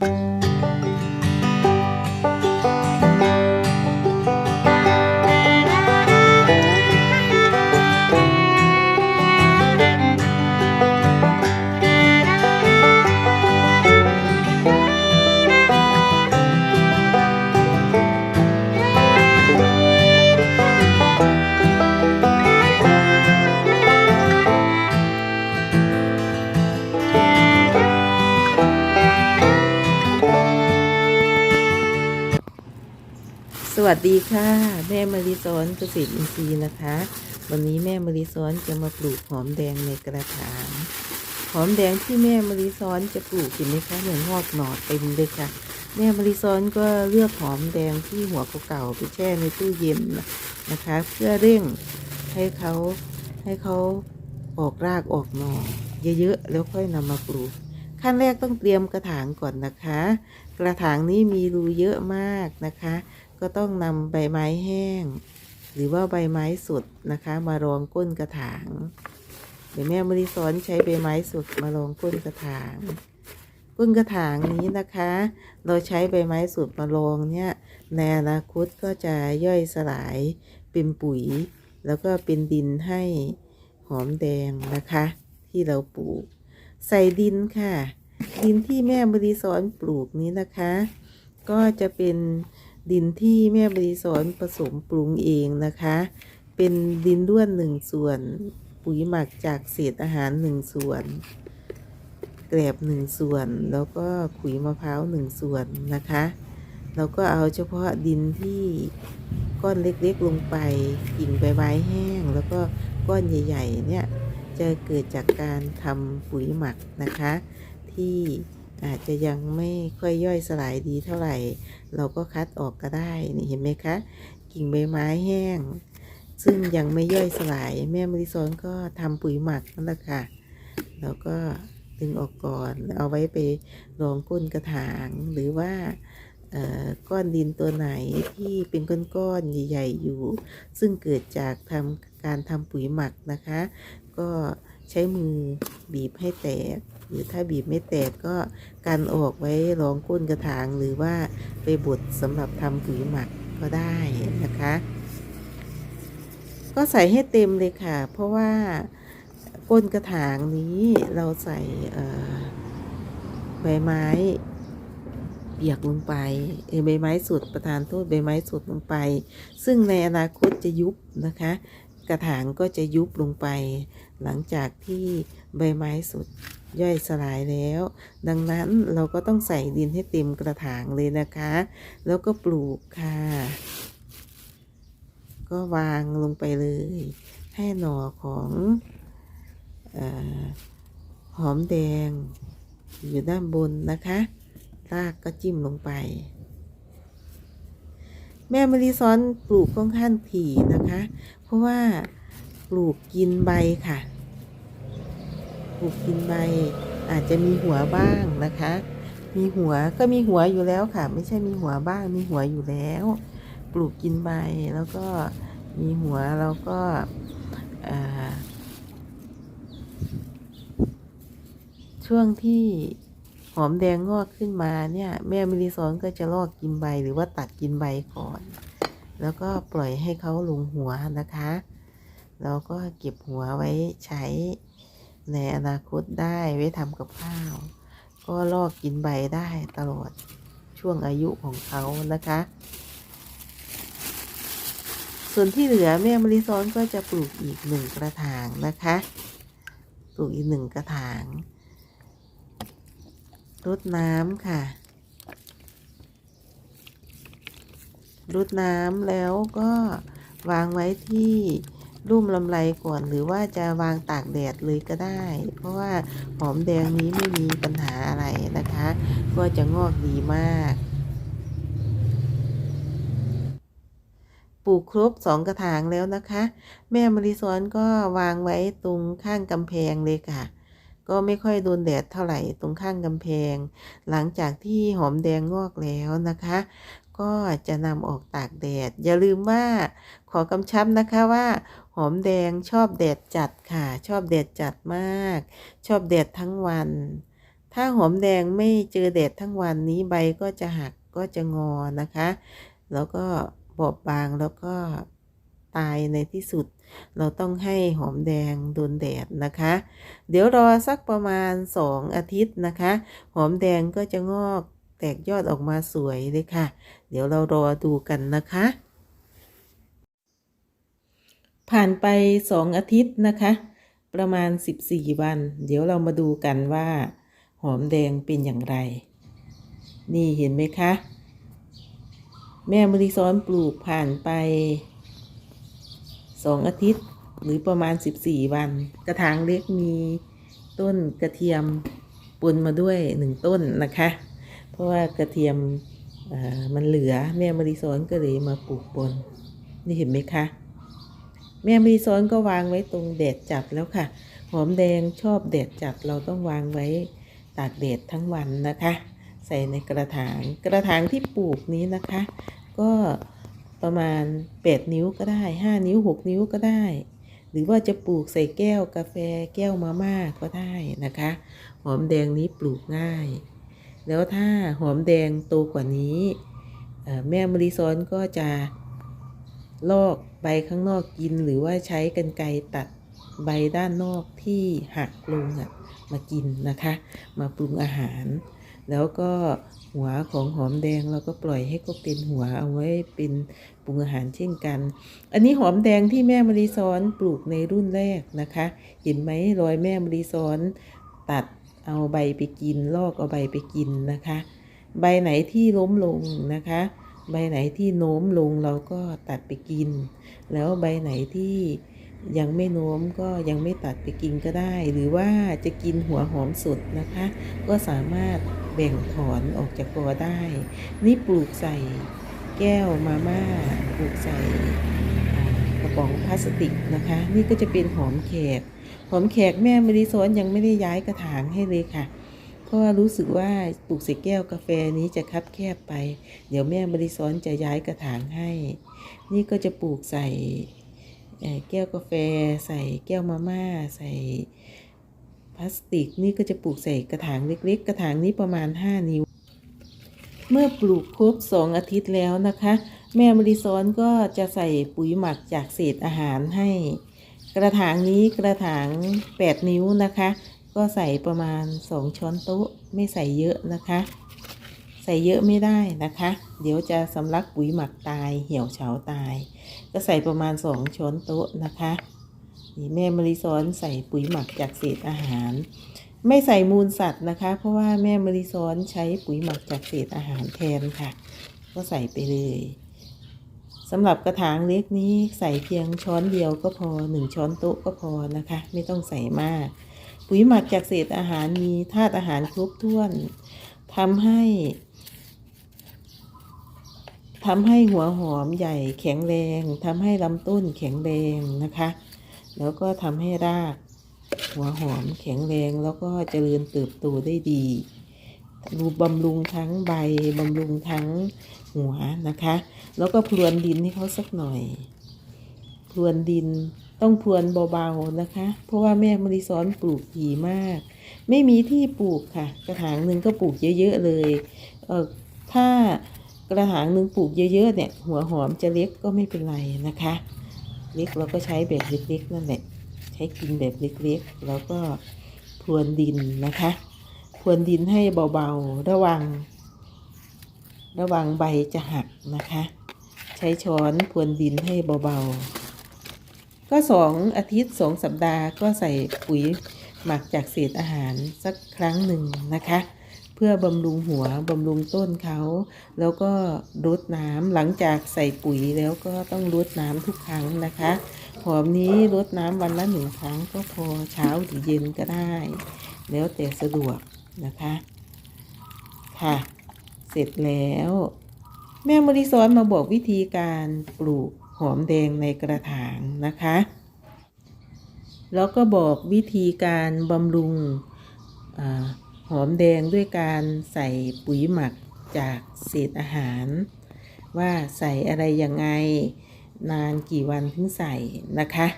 ส วัสดีค่ะ แม่มาริซอนเกษตรอินทรีย์นะคะ วันนี้แม่มาริซอนจะมาปลูกหอมแดงในกระถางหอมแดงที่แม่มาริซอนจะปลูกเห็นไหมคะเหมือนงอกหน่อเต็มเลยค่ะ แม่มาริซอนก็เลือกหอมแดงที่หัวเก่าๆไปแช่ในตู้เย็นนะคะ เพื่อเร่งให้เขาให้เขาออกรากออกหน่อเยอะๆแล้วค่อยนำมาปลูกขั้นแรกต้องเตรียมกระถางก่อนนะคะ กระถางนี้มีรูเยอะมากนะคะ ก็ต้องนำใบไม้แห้ง หรือว่าใบไม้สดนะคะ มารองก้นกระถางเดี๋ยวแม่มริสอนใช้ใบไม้สดมารองก้นกระถาง ก้นกระถางนี้นะคะ เราใช้ใบไม้สดมารองเนี่ยในอนาคตก็จะย่อยสลายเป็นปุ๋ย แล้วก็เป็นดินให้หอมแดงนะคะ ที่เราปลูก ใส่ดินค่ะ ดินที่แม่บริสอนปลูกนี้นะคะ ก็จะเป็นดินที่แม่บริสอนผสมปรุงเองนะคะ เป็นดินด้วนหนึ่งส่วน ปุ๋ยหมักจากเศษอาหารหนึ่งส่วนแกลบหนึ่งส่วน แล้วก็ขุยมะพร้าวหนึ่งส่วนนะคะแล้วก็เอาเฉพาะดินที่ก้อนเล็กๆลงไปกิ่งใบไม้แห้ง แล้วก็ก้อนใหญ่ ๆ เนี่ยจะเกิดจากการทำปุ๋ยหมักนะคะ ที่อาจจะยังไม่ค่อยย่อยสลายดีเท่าไหร่ เราก็คัดออกก็ได้นี่เห็นไหมคะ กิ่งใบไม้แห้ง ซึ่งยังไม่ย่อยสลาย แม่มริซอนก็ทำปุ๋ยหมักนั่นแหละค่ะแล้วก็ดึงออกก่อนเอาไว้ไปรองก้นกระถางหรือว่าก้อนดินตัวไหนที่เป็นก้อนๆใหญ่ ๆ อยู่ ซึ่งเกิดจากทำ การทำปุ๋ยหมักนะคะ ก็ใช้มือบีบให้แตก หรือถ้าบีบไม่แตกก็กันออกไว้รองก้นกระถางหรือว่าไปบดสำหรับทำปุ๋ยหมักก็ได้นะคะ ก็ใส่ให้เต็มเลยค่ะ เพราะว่าก้นกระถางนี้เราใส่ใบไม้เปียกลงไปเออใบไม้สดประทานโทษใบไม้สดลงไป ซึ่งในอนาคตจะยุบนะคะ กระถางก็จะยุบลงไป หลังจากที่ใบไม้สุดย่อยสลายแล้ว ดังนั้นเราก็ต้องใส่ดินให้เต็มกระถางเลยนะคะ แล้วก็ปลูกค่ะ ก็วางลงไปเลย ให้หน่อของอหอมแดงอยู่ด้านบนนะคะ รากก็จิ้มลงไป แม่มะลิซ้อนปลูกค่อนข้างถี่นะคะ เพราะว่าปลูกกินใบค่ะ ปลูกกินใบ อาจจะมีหัวบ้างนะคะ มีหัวก็มีหัวอยู่แล้วค่ะ ไม่ใช่มีหัวบ้างมีหัวอยู่แล้ว ปลูกกินใบแล้วก็มีหัวแล้วก็ช่วงที่ หอมแดงงอกขึ้นมาเนี่ย แม่มิลิซอนก็จะลอกกินใบหรือว่าตัดกินใบก่อน แล้วก็ปล่อยให้เขาลงหัวนะคะแล้วก็เก็บหัวไว้ใช้ในอนาคตได้ไว้ทำกับข้าว ก็ลอกกินใบได้ตลอดช่วงอายุของเขานะคะ ส่วนที่เหลือแม่มะลิซ้อนก็จะปลูกอีกหนึ่งกระถางนะคะ ปลูกอีกหนึ่งกระถาง รดน้ำค่ะรดน้ำแล้วก็วางไว้ที่รุ่มลำไรก่อน หรือว่าจะวางตากแดดเลยก็ได้ เพราะว่าหอมแดงนี้ไม่มีปัญหาอะไรนะคะ ก็จะงอกดีมาก ปลูกครบสองกระถางแล้วนะคะ แม่มริซ้อนก็วางไว้ตรงข้างกำแพงเลยค่ะ ก็ไม่ค่อยโดนแดดเท่าไหร่ตรงข้างกำแพง หลังจากที่หอมแดงงอกแล้วนะคะ ก็จะนำออกตากแดด อย่าลืมว่าขอกำชับนะคะว่าหอมแดงชอบแดดจัดค่ะ ชอบแดดจัดมาก ชอบแดดทั้งวัน ถ้าหอมแดงไม่เจอแดดทั้งวันนี้ใบก็จะหักก็จะงอนะคะ แล้วก็บอบบางแล้วก็ตายในที่สุด เราต้องให้หอมแดงโดนแดดนะคะ เดี๋ยวรอสักประมาณ 2 อาทิตย์นะคะ หอมแดงก็จะงอกแตกยอดออกมาสวยเลยค่ะ เดี๋ยวเรารอดูกันนะคะ ผ่านไป 2 อาทิตย์นะคะ ประมาณ 14 วัน เดี๋ยวเรามาดูกันว่า หอมแดงเป็นอย่างไร นี่เห็นไหมคะ แม่มริซ้อนปลูกผ่านไป 2 อาทิตย์ หรือประมาณ 14 วัน กระถางเล็กมีต้นกระเทียมปนมาด้วย 1 ต้นนะคะ เพราะว่ากระเทียมมันเหลือแม่มริซ้อนก็เลยมาปลูกปนนี่เห็นไหมคะแม่มริซ้อนก็วางไว้ตรงแดดจัดแล้วค่ะ หอมแดงชอบแดดจัดเราต้องวางไว้ตากแดดทั้งวันนะคะ ใส่ในกระถางกระถางที่ปลูกนี้นะคะ ก็ ประมาณ 8 นิ้วก็ได้ 5 นิ้ว 6 นิ้วก็ได้ หรือว่าจะปลูกใส่แก้วกาแฟแก้วมาม่าก็ได้นะคะ หอมแดงนี้ปลูกง่าย แล้วถ้าหอมแดงโตกว่านี้ แม่มริซ้อนก็จะลอกใบข้างนอกกินหรือว่าใช้กรรไกรตัดใบด้านนอกที่หักลงมากินนะคะ มาปรุงอาหาร แล้วก็หัวของหอมแดงเราก็ปล่อยให้ก็เป็นหัวเอาไว้เป็นปรุงอาหารเช่นกัน อันนี้หอมแดงที่แม่มริซ้อนปลูกในรุ่นแรกนะคะ เห็นไหมรอยแม่มริซ้อนตัดเอาใบไปกิน ลอกเอาใบไปกินนะคะ ใบไหนที่ล้มลงนะคะ ใบไหนที่โน้มลงเราก็ตัดไปกิน แล้วใบไหนที่ ยังไม่โน้มก็ยังไม่ตัดไปกินก็ได้ หรือว่าจะกินหัวหอมสดนะคะ ก็สามารถแบ่งถอนออกจากกอได้ นี่ปลูกใส่แก้วมาม่าปลูกใส่กระป๋องพลาสติกนะคะ นี่ก็จะเป็นหอมแขก หอมแขกแม่มริซ้อนยังไม่ได้ย้ายกระถางให้เลยค่ะเพราะว่ารู้สึกว่าปลูกใส่แก้วกาแฟนี้จะคับแคบไป เดี๋ยวแม่มริซ้อนจะย้ายกระถางให้ นี่ก็จะปลูกใส่ แก้วกาแฟ ใส่แก้วมาม่า ใส่พลาสติกนี่ก็จะปลูกใส่กระถางเล็ก ๆ กระถางนี้ประมาณ 5 นิ้ว เมื่อปลูกครบ 2 อาทิตย์แล้วนะคะ แม่มริซ้อนก็จะใส่ปุ๋ยหมักจากเศษอาหารให้ กระถางนี้กระถาง 8 นิ้วนะคะ ก็ใส่ประมาณ 2 ช้อนโต๊ะ ไม่ใส่เยอะนะคะ ใส่เยอะไม่ได้นะคะ เดี๋ยวจะสำลักปุ๋ยหมักตายเหี่ยวเฉาตาย ก็ใส่ประมาณ 2 ช้อนโต๊ะนะคะนี่แม่มริซ้อนใส่ปุ๋ยหมักจากเศษอาหาร ไม่ใส่มูลสัตว์นะคะ เพราะว่าแม่มริซ้อนใช้ปุ๋ยหมักจากเศษอาหารแทนค่ะ ก็ใส่ไปเลยสำหรับกระถางเล็กนี้ใส่เพียงช้อนเดียวก็พอหนึ่งช้อนโต๊ะก็พอนะคะ ไม่ต้องใส่มาก ปุ๋ยหมักจากเศษอาหารมีธาตุอาหารครบถ้วนทำให้ ทำให้หัวหอมใหญ่แข็งแรงทำให้ลำต้นแข็งแรงนะคะ แล้วก็ทำให้ราก หัวหอมแข็งแรงแล้วก็เจริญเติบโตได้ดีรูบำรุงทั้งใบบำรุงทั้งหัวนะคะ แล้วก็พรวนดินให้เขาสักหน่อย พรวนดินต้องพรวนเบาๆนะคะ เพราะว่าแม่มริซ้อนปลูกถี่มาก ไม่มีที่ปลูกค่ะ กระถางหนึ่งก็ปลูกเยอะๆเลยเออถ้า กระถางหนึ่งปลูกเยอะๆเนี่ย หัวหอมจะเล็กก็ไม่เป็นไรนะคะ เล็กเราก็ใช้แบบเล็กๆนั่นแหละใช้กินแบบเล็กๆ แล้วก็พรวนดินนะคะพรวนดินให้เบาๆ ระวัง ระวังใบจะหักนะคะ ใช้ช้อนพรวนดินให้เบาๆ ก็สองอาทิตย์สองสัปดาห์ก็ใส่ปุ๋ยหมักจากเศษอาหารสักครั้งหนึ่งนะคะ เพื่อบำรุงหัวบำรุงต้นเขา แล้วก็รดน้ำหลังจากใส่ปุ๋ยแล้วก็ต้องรดน้ำทุกครั้งนะคะหอมนี้รดน้ำวันละหนึ่งครั้งก็พอเช้าหรือเย็นก็ได้ แล้วแต่สะดวกนะคะค่ะ เสร็จแล้ว แม่มริซ้อนมาบอกวิธีการปลูกหอมแดงในกระถางนะคะ แล้วก็บอกวิธีการบำรุงอา หอมแดงด้วยการใส่ปุ๋ยหมักจากเศษอาหาร ว่าใส่อะไรยังไงนานกี่วันถึงใส่นะคะ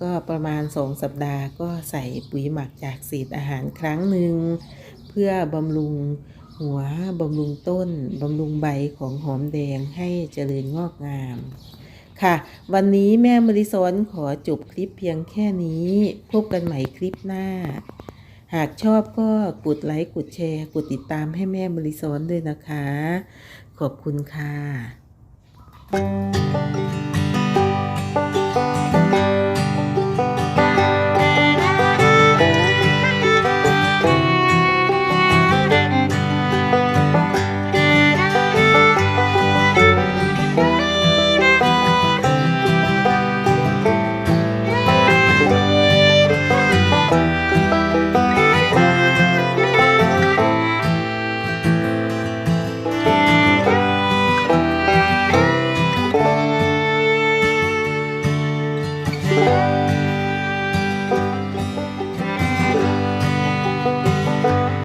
ก็ประมาณสองสัปดาห์ก็ใส่ปุ๋ยหมักจากเศษอาหารครั้งหนึ่งเพื่อบำรุงหัวบำรุงต้นบำรุงใบของหอมแดงให้เจริญงอกงาม ค่ะ วันนี้แม่มริซอนขอจบคลิปเพียงแค่นี้ พบกันใหม่คลิปหน้า หากชอบก็กดไลค์กดแชร์ กดติดตามให้แม่มริซอนด้วยนะคะ ขอบคุณค่ะ